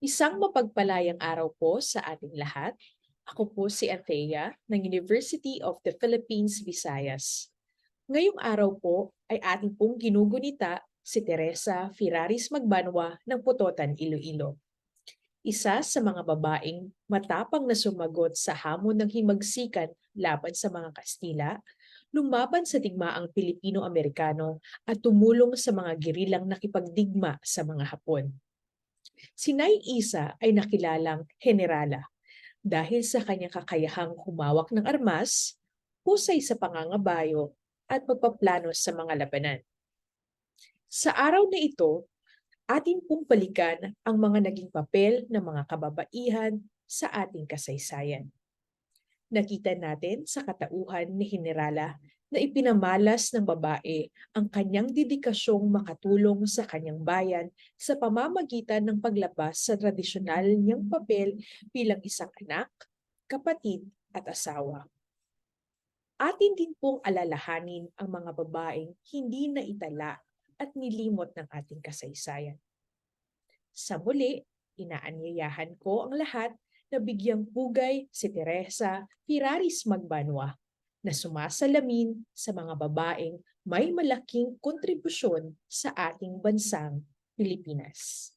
Isang mapagpalayang araw po sa ating lahat. Ako po si Athea ng University of the Philippines, Visayas. Ngayong araw po ay ating pong ginugunita si Teresa Firaris Magbanwa ng Putotan, Iloilo. Isa sa mga babaeng matapang na sumagot sa hamon ng himagsikan laban sa mga Kastila, lumaban sa digmaang Pilipino-Amerikano at tumulong sa mga gerilang nakipagdigma sa mga Hapon. Si Nay Isa ay nakilalang generala dahil sa kanyang kakayahang humawak ng armas, husay sa pangangabayo at pagpaplano sa mga labanan. Sa araw na ito, atin pong balikan ang mga naging papel ng mga kababaihan sa ating kasaysayan. Nakita natin sa katauhan ni Generala na ipinamalas ng babae ang kanyang dedikasyong makatulong sa kanyang bayan sa pamamagitan ng paglabas sa tradisyonal niyang papel bilang isang anak, kapatid at asawa. Atin din pong alalahanin ang mga babaeng hindi na itala at nilimot ng ating kasaysayan. Sa muli, inaanyayahan ko ang lahat na bigyang pugay si Teresa Firaris Magbanwa na sumasalamin sa mga babaeng may malaking kontribusyon sa ating bansang Pilipinas.